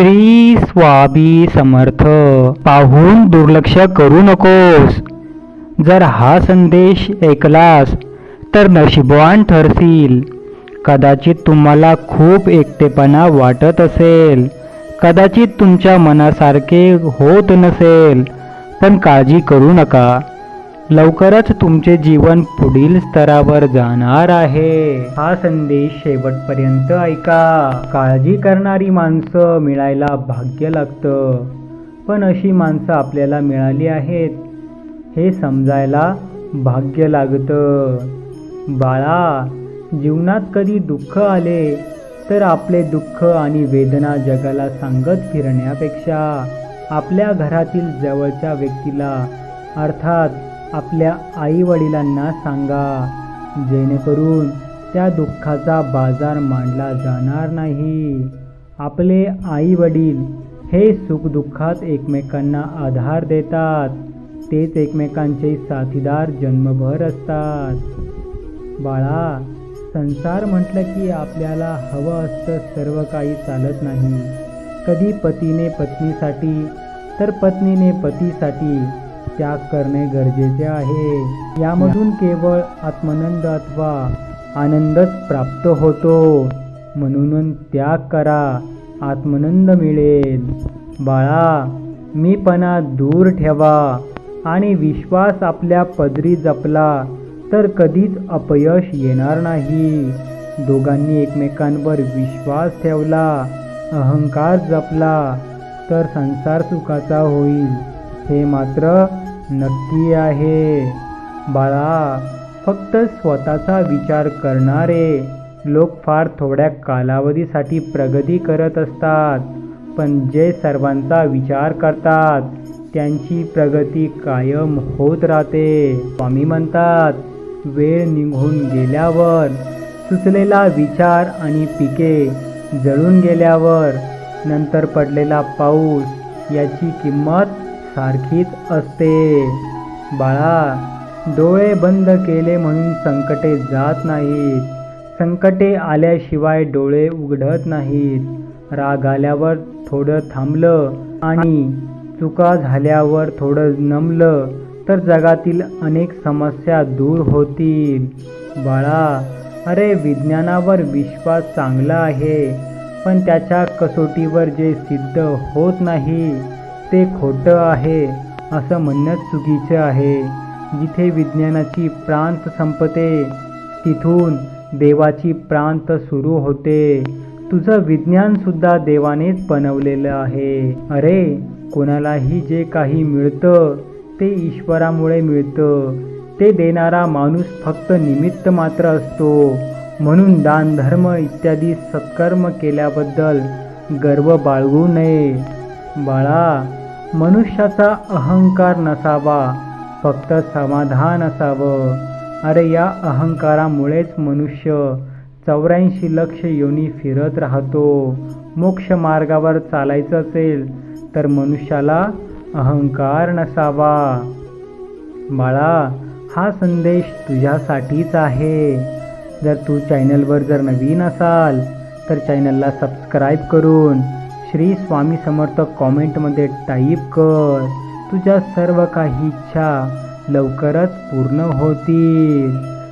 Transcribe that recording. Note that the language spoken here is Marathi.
श्री स्वामी समर्थ. पाहून दुर्लक्ष करू नकोस. जर हा संदेश ऐकलास तर नशिबवान ठरशील. कदाचित तुम्हाला खूप एकटेपणा वाटत असेल. कदाचित तुमच्या मनासारखे होत नसेल. पण काळजी करू नका. लवकरच तुमचे जीवन पुढील स्तरावर जाणार आहे. हा संदेश शेवटपर्यंत ऐका. काळजी करणारी माणसं मिळायला भाग्य लागतं. पण अशी माणसं आपल्याला मिळाली आहेत हे समजायला भाग्य लागतं. बाळा जीवनात कधी दुःख आले तर आपले दुःख आणि वेदना जगाला सांगत फिरण्यापेक्षा आपल्या घरातील जवळच्या व्यक्तीला अर्थात आपल्या आई वडिलांना सांगा जेणेकरून त्या दुःखाचा बाजार मांडला जाणार नाही. आपले आई वडील हे सुखदुःखात एकमेकांना आधार देतात. तेच एकमेकांचे साथीदार जन्मभर असतात. बाळा संसार म्हटलं की आपल्याला हवं असतं सर्व काही चालत नाही. कधी पतीने पत्नीसाठी तर पत्नीने पतीसाठी त्याग करणे गरजेचे आहे. यामधून केवळ आत्मानंद अथवा आनंदच प्राप्त होतो. म्हणून त्याग करा. आत्मानंद मिळेल. बाळा मीपणा दूर ठेवा. आणि विश्वास आपल्या पदरी जपला तर कधीच अपयश येणार नाही. दोघांनी एकमेकांवर विश्वास ठेवला अहंकार जपला तर संसार सुखाचा होईल. हे मात्र नक्की आहे. बाळा फक्त स्वतःचा विचार करणारे लोक फार थोड्या कालावधीसाठी प्रगती करत असतात पण जे सर्वांचा विचार करतात त्यांची प्रगती कायम होत राहते. स्वामी म्हणतात वेळ निघून गेल्यावर सुचलेला विचार आणि पिके जळून गेल्यावर नंतर पडलेला पाऊस याची किंमत सारखीच असते. बाळा डोळे बंद केले म्हणून संकटे जात नाहीत. संकटे आल्याशिवाय डोळे उघडत नाहीत. राग आल्यावर थोडं थांबलं आणि चुका झाल्यावर थोडं नमलं तर जगातील अनेक समस्या दूर होतील. बाळा अरे विज्ञानावर विश्वास चांगला आहे पण त्याच्या कसोटीवर जे सिद्ध होत नाही ते खोटं आहे असं म्हणणं चुकीचं आहे. जिथे विज्ञानाची प्रांत संपते तिथून देवाची प्रांत सुरू होते. तुझं विज्ञानसुद्धा देवानेच बनवलेलं आहे. अरे कोणालाही जे काही मिळतं ते ईश्वरामुळे मिळतं. ते देणारा माणूस फक्त निमित्त मात्र असतो. म्हणून दान धर्म इत्यादी सत्कर्म केल्याबद्दल गर्व बाळगू नये. बाळा मनुष्याचा अहंकार नसावा फक्त समाधान असावं. अरे या अहंकारामुळेच मनुष्य चौऱ्याऐंशी लक्ष योनी फिरत राहतो. मोक्ष मार्गावर चालायचं असेल तर मनुष्याला अहंकार नसावा. बाळा हा संदेश तुझ्यासाठीच आहे. जर तू चॅनलवर जर नवीन असाल तर चॅनलला सबस्क्राईब करून श्री स्वामी समर्थ कॉमेंटमध्ये टाईप कर. तुझ्या सर्व काही इच्छा लवकरच पूर्ण होतील.